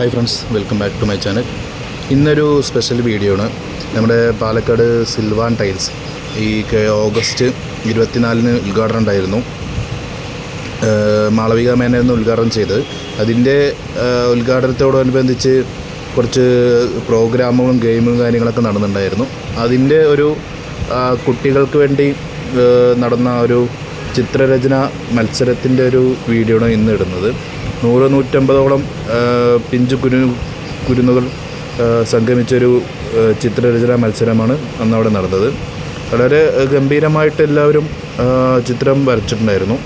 Hi friends welcome back to my channel ഇന്നൊരു special video ആണ്. നമ്മുടെ പാലക്കാട് സിൽവാൻ ടൈൽസ് ഈ ഓഗസ്റ്റ് ഇരുപത്തിനാലിന് ഉദ്ഘാടനം ഉണ്ടായിരുന്നു. മാളവിക മേനായിരുന്നു ഉദ്ഘാടനം ചെയ്തത്. അതിന്റെ ഉദ്ഘാടനത്തോടനുബന്ധിച്ച് കുറച്ച് പ്രോഗ്രാമുകളും ഗെയിമും കാര്യങ്ങളൊക്കെ നടന്നിട്ടുണ്ടായിരുന്നു. അതിന്റെ ഒരു കുട്ടികൾക്ക് വേണ്ടി നടന്ന ഒരു ചിത്രരചന മത്സരത്തിന്റെ ഒരു വീഡിയോ ആണ് ഇന്ന് ഇടുന്നത്. നൂറ് നൂറ്റമ്പതോളം പിഞ്ചു കുരു കുരുന്നുകൾ സംഗമിച്ചൊരു ചിത്രരചനാ മത്സരമാണ് അന്നവിടെ നടന്നത്. വളരെ ഗംഭീരമായിട്ട് എല്ലാവരും ചിത്രം വരച്ചിട്ടുണ്ടായിരുന്നു.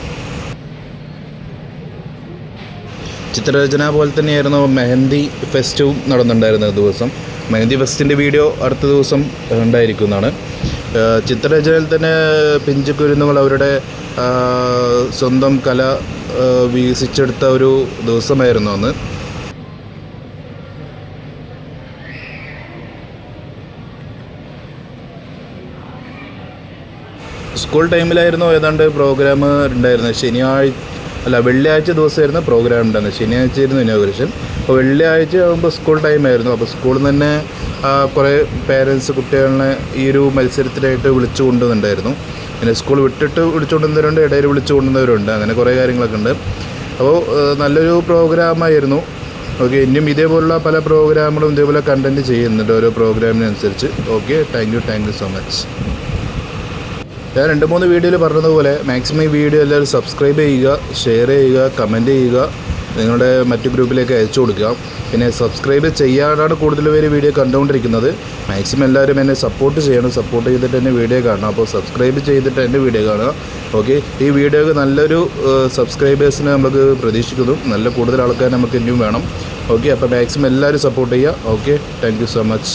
ചിത്രരചന പോലെ തന്നെയായിരുന്നു മെഹന്തി ഫെസ്റ്റും നടന്നിട്ടുണ്ടായിരുന്ന ദിവസം. മെഹന്തി ഫെസ്റ്റിന്റെ വീഡിയോ അടുത്ത ദിവസം ഉണ്ടായിരിക്കുന്നതാണ്. ചിത്രരചനയിൽ തന്നെ പിഞ്ചു കുരുന്നുകൾ അവരുടെ സ്വന്തം കല വികസിച്ചെടുത്ത ഒരു ദിവസമായിരുന്നു അന്ന്. സ്കൂൾ ടൈമിലായിരുന്നു ഏതാണ്ട് പ്രോഗ്രാം ഉണ്ടായിരുന്നത്. ശനിയാഴ്ച അല്ല വെള്ളിയാഴ്ച ദിവസമായിരുന്നു പ്രോഗ്രാം ഉണ്ടായിരുന്നത്. ശനിയാഴ്ച ആയിരുന്നു ഇനോഗ്രേഷൻ അപ്പോൾ വെള്ളിയാഴ്ച ആകുമ്പോൾ സ്കൂൾ ടൈമായിരുന്നു അപ്പോൾ സ്കൂളിൽ നിന്ന് തന്നെ കുറേ പേരൻസ് കുട്ടികളെ ഈ ഒരു മത്സരത്തിനായിട്ട് വിളിച്ചു കൊണ്ടുവന്നിട്ടുണ്ടായിരുന്നു പിന്നെ സ്കൂൾ വിട്ടിട്ട് വിളിച്ചുകൊണ്ടുവരുന്നവരുണ്ട് ഇടയിൽ വിളിച്ചു കൊണ്ടുവന്നവരുണ്ട് അങ്ങനെ കുറേ കാര്യങ്ങളൊക്കെ ഉണ്ട്. അപ്പോൾ നല്ലൊരു പ്രോഗ്രാമായിരുന്നു ഓക്കെ ഇനിയും ഇതേപോലുള്ള പല പ്രോഗ്രാമുകളും ഇതേപോലെ കണ്ടന്റ് ചെയ്യുന്നുണ്ട് ഓരോ പ്രോഗ്രാമിനനുസരിച്ച് okay thank you thank you so much ഞാൻ രണ്ട് മൂന്ന് വീഡിയോയിൽ പറഞ്ഞതുപോലെ മാക്സിമം ഈ വീഡിയോ എല്ലാവരും സബ്സ്ക്രൈബ് ചെയ്യുക ഷെയർ ചെയ്യുക കമന്റ് ചെയ്യുക. നിങ്ങളുടെ മറ്റു ഗ്രൂപ്പിലേക്ക് അയച്ചു കൊടുക്കുക. പിന്നെ സബ്സ്ക്രൈബ് ചെയ്യാനാണ് കൂടുതൽ പേര് വീഡിയോ കണ്ടുകൊണ്ടിരിക്കുന്നത്. മാക്സിമം എല്ലാവരും എന്നെ സപ്പോർട്ട് ചെയ്യണം. സപ്പോർട്ട് ചെയ്തിട്ട് എന്നെ വീഡിയോ കാണണം. അപ്പോൾ സബ്സ്ക്രൈബ് ചെയ്തിട്ട് എന്റെ വീഡിയോ കാണുക. ഓക്കെ ഈ വീഡിയോക്ക് നല്ലൊരു സബ്സ്ക്രൈബേഴ്സിനെ നമുക്ക് പ്രതീക്ഷിക്കുന്നു. നല്ല കൂടുതൽ ആൾക്കാർ നമുക്ക് ഇനിയും വേണം. ഓക്കെ അപ്പോൾ മാക്സിമം എല്ലാവരും സപ്പോർട്ട് ചെയ്യുക. Okay thank so much